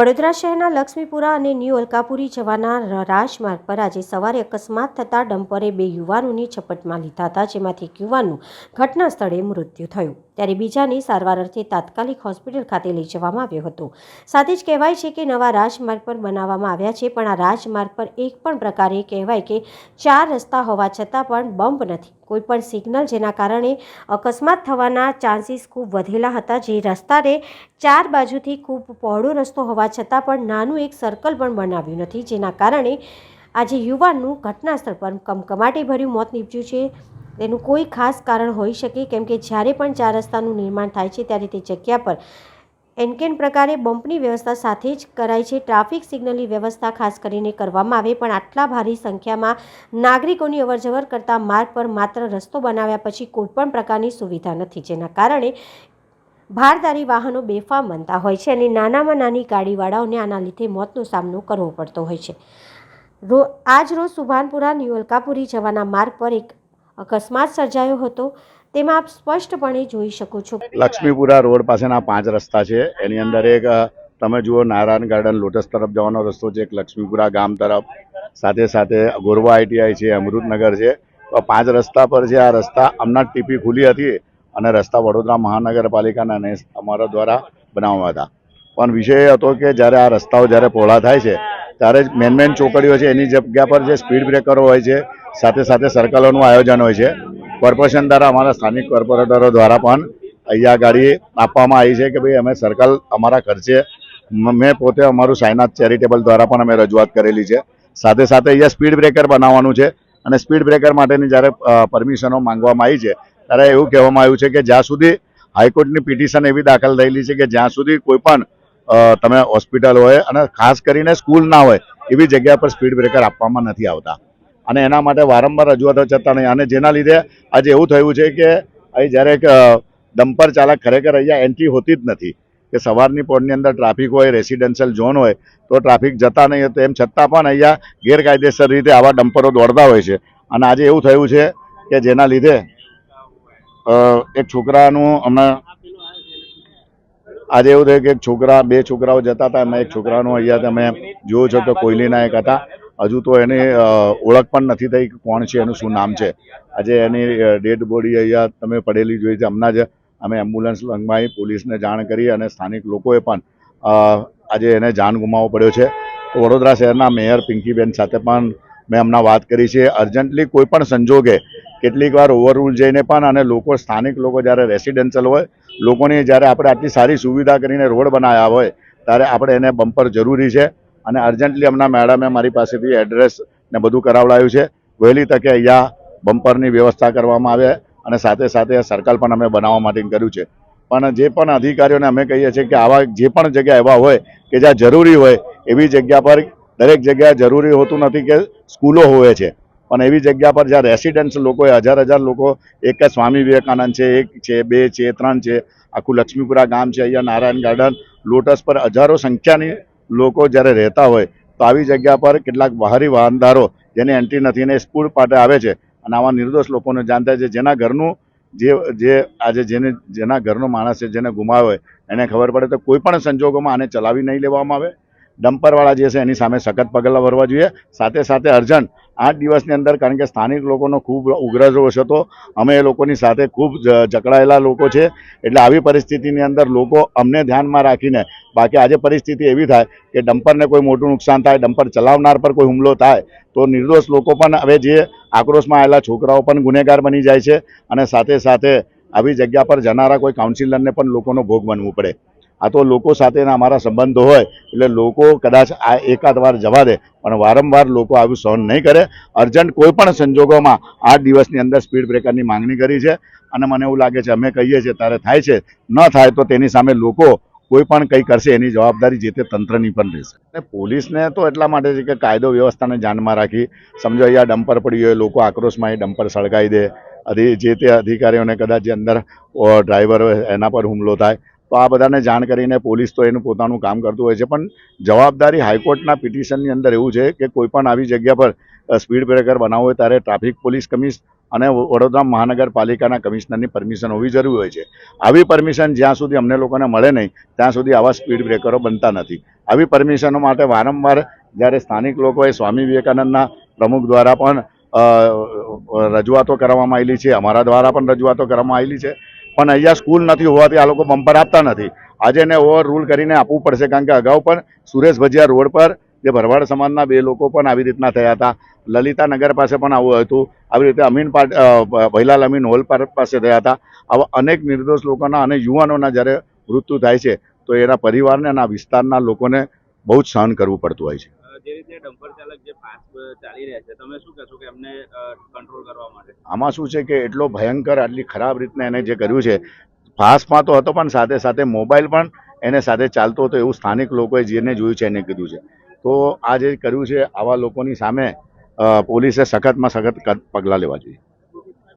વડોદરા શહેરના લક્ષ્મીપુરા અને ન્યૂ અલકાપુરી જવાના રાજમાર્ગ પર આજે સવારે અકસ્માત થતાં ડમ્પરે બે યુવાનોની ઝપટમાં લીધા હતા, જેમાંથી એક યુવાનનું ઘટના સ્થળે મૃત્યુ થયું. ત્યારે બીજાની સારવાર અર્થે તાત્કાલિક હોસ્પિટલ ખાતે લઈ જવામાં આવ્યો હતો. સાથે જ કહેવાય છે કે નવા રાજમાર્ગ પર બનાવવામાં આવ્યા છે, પણ આ રાજમાર્ગ પર એક પણ પ્રકારે કહેવાય કે ચાર રસ્તા હોવા છતાં પણ બમ્પ નથી. કોઈ પણ સિગ્નલ જેના કારણે અકસ્માત થવાના ચાન્સીસ ખૂબ વધેલા હતા. જે રસ્તાને ચાર બાજુથી ખૂબ પહોળો રસ્તો હોવા છતાં પણ નાનું એક સર્કલ પણ બનાવ્યું નથી, જેના કારણે આજે યુવાનનું ઘટના સ્થળ પર કમકમાટી ભર્યું મોત નીપજ્યું છે. તેનું કોઈ ખાસ કારણ હોઈ શકે, કેમ કે જ્યારે પણ ચાર રસ્તાનું નિર્માણ થાય છે, ત્યારે તે જગ્યા પર એનકેન પ્રકારે બમ્પની વ્યવસ્થા સાથે જ કરાય છે. ટ્રાફિક સિગ્નલની વ્યવસ્થા ખાસ કરીને કરવામાં આવે, પણ આટલા ભારી સંખ્યામાં નાગરિકોની અવરજવર કરતા માર્ગ પર માત્ર રસ્તો બનાવ્યા પછી કોઈપણ પ્રકારની સુવિધા નથી, જેના કારણે ભારદારી વાહનો બેફામ બનતા હોય છે અને નાનામાં નાની ગાડીવાળાઓને આના લીધે મોતનો સામનો કરવો પડતો હોય છે. રો, આજ રોજ સુભાનપુરા ન્યૂ જવાના માર્ગ પર એક અકસ્માત સર્જાયો હતો. તેમાં આપ સ્પષ્ટપણે જોઈ શકો છો. લક્ષ્મીપુરા રોડ પાસેના પાંચ રસ્તા છે. એની અંદર એક તમે જુઓ નારાયણ ગાર્ડન, લોટસ તરફ જવાનો રસ્તો છે, એક લક્ષ્મીપુરા ગામ તરફ. સાથે સાથે ગોરવા આઈટીઆઈ છે, અમૃતનગર છે. પાંચ રસ્તા પર છે આ રસ્તા હમણાં ટીપી ખુલી હતી અને રસ્તા વડોદરા મહાનગરપાલિકાના ને અમારા દ્વારા બનાવવામાં હતા. પણ વિષય હતો કે જ્યારે આ રસ્તાઓ જ્યારે પહોળા થાય છે, ત્યારે મેન મેન ચોકડીઓ છે, એની જગ્યા પર જે સ્પીડ બ્રેકરો હોય છે સાથે સાથે સર્કલોનું આયોજન હોય છે. કોર્પોરેશન દ્વારા અમારા સ્થાનિક કોર્પોરેટરો દ્વારા પણ અહીંયા ગાડી આપવામાં આવી છે કે ભાઈ અમે સર્કલ અમારા ખર્ચે, મેં પોતે અમારું સાયનાથ ચેરિટેબલ દ્વારા પણ અમે રજૂઆત કરેલી છે. સાથે સાથે અહીંયા સ્પીડ બ્રેકર બનાવવાનું છે અને સ્પીડ બ્રેકર માટેની જ્યારે પરમિશનો માંગવામાં આવી છે, ત્યારે એવું કહેવામાં આવ્યું છે કે જ્યાં સુધી હાઈકોર્ટની પિટિશન એવી દાખલ થયેલી છે કે જ્યાં સુધી કોઈ પણ તમે હોસ્પિટલ હોય અને ખાસ કરીને સ્કૂલ ના હોય, એવી જગ્યા પર સ્પીડ બ્રેકર આપવામાં નથી આવતા. અને એના માટે વારંવાર રજૂઆતો છતાં નહીં અને જેના લીધે આજે એવું થયું છે કે અહીં જ્યારે એક, ડમ્પર ચાલક ખરેખર અહીંયા એન્ટ્રી હોતી જ નથી કે સવારની પોળની અંદર ટ્રાફિક હોય રેસિડેન્શિયલ ઝોન હોય તો ટ્રાફિક જતા નહીં હોય તો એમ છતાં પણ અહીંયા ગેરકાયદેસર રીતે આવા ડમ્પરો દોડતા હોય છે. અને આજે એવું થયું છે કે જેના લીધે એક છોકરાનું હમણાં આજે એવું થયું કે એક છોકરા બે છોકરાઓ જતા હતા એમાં એક છોકરાનું અહીંયા તમે જોવો છો તો કોયલીના એક હતા. હજુ તો એની ઓળખ પણ નથી થઈ કે કોણ છે, એનું શું નામ છે. આજે એની ડેડ બોડી અહીંયા તમે પડેલી જોઈ છે, હમણાં જ અમે એમ્બ્યુલન્સ લંગવાઈ પોલીસને જાણ કરી અને સ્થાનિક લોકોએ પણ આજે એને જાન ગુમાવવો પડ્યો છે. તો વડોદરા શહેરના મેયર પિંકીબેન સાથે પણ મેં હમણાં વાત કરી છે. અર્જન્ટલી કોઈ પણ સંજોગે કેટલીક વાર ઓવરરૂલ જઈને પણ અને લોકો, સ્થાનિક લોકો જ્યારે રેસિડેન્શિયલ હોય, લોકોની જ્યારે આપણે આટલી સારી સુવિધા કરીને રોડ બનાવ્યા હોય, ત્યારે આપણે એને બમ્પર જરૂરી છે. અને અર્જન્ટલી હમણાં મેડમે મારી પાસેથી એડ્રેસ ને બધું કરાવડાયું છે. વહેલી તકે અહીંયા બમ્પરની વ્યવસ્થા કરવામાં આવે અને સાથે સાથે સર્કલ પણ અમે બનાવવા માટે કર્યું છે. પણ જે પણ અધિકારીઓને અમે કહીએ છીએ કે આવા જે પણ જગ્યા એવા હોય કે જ્યાં જરૂરી હોય, એવી જગ્યા પર દરેક જગ્યાએ જરૂરી હોતું નથી કે સ્કૂલો હોય છે. પણ એવી જગ્યા પર જ્યાં રેસિડેન્સ લોકો હજાર હજાર લોકો, એક જ સ્વામી વિવેકાનંદ છે, એક છે, બે છે, ત્રણ છે, આખું લક્ષ્મીપુરા ગામ છે, અહીંયા નારાયણ ગાર્ડન લોટસ પર હજારો સંખ્યાની લોકો જ્યારે રહેતા હોય, તો આવી જગ્યા પર કેટલાક બહારી વાહનદારો જેને એન્ટ્રી નથી ને સ્કૂલ પાટે આવે છે અને આવા નિર્દોષ લોકોને જાણતા છે. જેના ઘરનું જે જે આજે જેને, જેના ઘરનો માણસ છે, જેને ગુમાવ્યો હોય, એને ખબર પડે તો કોઈ પણ સંજોગોમાં આને ચલાવી નહીં લેવામાં આવે. ડમ્પરવાળા જે છે એની સામે સખત પગલાં ભરવા જોઈએ. સાથે સાથે અર્જન્ટ આઠ દિવસની અંદર, કારણ કે સ્થાનિક લોકોનો ખૂબ ઉગ્ર રોષ હતો. અમે એ લોકોની સાથે ખૂબ જકડાયેલા લોકો છે. એટલે આવી પરિસ્થિતિની અંદર લોકો અમને ધ્યાનમાં રાખીને, બાકી આજે પરિસ્થિતિ એવી થાય કે ડમ્પરને કોઈ મોટું નુકસાન થાય, ડમ્પર ચલાવનાર પર કોઈ હુમલો થાય, તો નિર્દોષ લોકો પણ હવે જે આક્રોશમાં આવેલા છોકરાઓ પણ ગુનેગાર બની જાય છે. અને સાથે સાથે આવી જગ્યા પર જનારા કોઈ કાઉન્સિલરને પણ લોકોનો ભોગ બનવું પડે. આ તો લોકો સાથેના અમારા સંબંધો હોય, એટલે લોકો કદાચ આ એકાદ વાર જવા દે, પણ વારંવાર લોકો આવું સહન નહીં કરે. અર્જન્ટ કોઈ પણ સંજોગોમાં આઠ દિવસની અંદર સ્પીડ બ્રેકરની માંગણી કરી છે. અને મને એવું લાગે છે, અમે કહીએ છીએ ત્યારે થાય છે. ન થાય તો તેની સામે લોકો કોઈ પણ કંઈ કરશે, એની જવાબદારી જે તે તંત્રની પણ રહેશે. અને પોલીસને તો એટલા માટે છે કે કાયદો વ્યવસ્થાને ધ્યાનમાં રાખી. સમજો, અહીંયા ડમ્પર પડ્યું હોય, લોકો આક્રોશમાં એ ડમ્પર સળગાવી દે. જે તે અધિકારીઓને કદાચ જે અંદર ડ્રાઈવર એના પર હુમલો થાય તો આ બધાને જાણ કરીને પોલીસ તો એનું પોતાનું કામ કરતું હોય છે. પણ જવાબદારી હાઈકોર્ટના પિટિશનની અંદર એવું છે કે કોઈપણ આવી જગ્યા પર સ્પીડ બ્રેકર બનાવવું હોય ત્યારે ટ્રાફિક પોલીસ કમિશ અને વડોદરા મહાનગરપાલિકાના કમિશનરની પરમિશન હોવી જરૂરી હોય છે. આવી પરમિશન જ્યાં સુધી અમને લોકોને મળે નહીં, ત્યાં સુધી આવા સ્પીડ બ્રેકરો બનતા નથી. આવી પરમિશનો માટે વારંવાર જ્યારે સ્થાનિક લોકોએ સ્વામી વિવેકાનંદના પ્રમુખ દ્વારા પણ રજૂઆતો કરવામાં આવેલી છે, અમારા દ્વારા પણ રજૂઆતો કરવામાં આવેલી છે પણ અહીંયા સ્કૂલ નથી હોવાથી આ લોકો બમ્પર આપતા નથી. આજે એને ઓવર રૂલ કરીને આપવું પડશે કારણ કે અગાઉ પણ સુરેશ ભજીયા રોડ પર જે ભરવાડ સમાજના બે લોકો પણ આવી રીતના થયા હતા. લલિતા નગર પાસે પણ આવું હતું. આવી રીતે અમીન પાટ ભૈલાલ અમીન હોલ પાસે થયા હતા. આવા અનેક નિર્દોષ લોકોના અને યુવાનોના જ્યારે મૃત્યુ થાય છે, તો એના પરિવારને અને આ વિસ્તારના લોકોને બહુ જ સહન કરવું પડતું હોય છે. જે રીતે ડમ્પર ચાલક જે ફાસ્ટ ચાલી રહ્યા છે, તમે શું કહેશો કે એમને કંટ્રોલ કરવા માટે? આમાં શું છે કે એટલો ભયંકર આટલી ખરાબ રીતના એને જે કર્યું છે ફાસ્ટમાં તો હતો પણ સાથે સાથે મોબાઈલ પણ એને સાથે ચાલતો હતો, એવું સ્થાનિક લોકોએ જેને જોયું છે એને કીધું છે. તો આ જે કર્યું છે, આવા લોકોની સામે પોલીસે સખતમાં સખત પગલાં લેવા જોઈએ.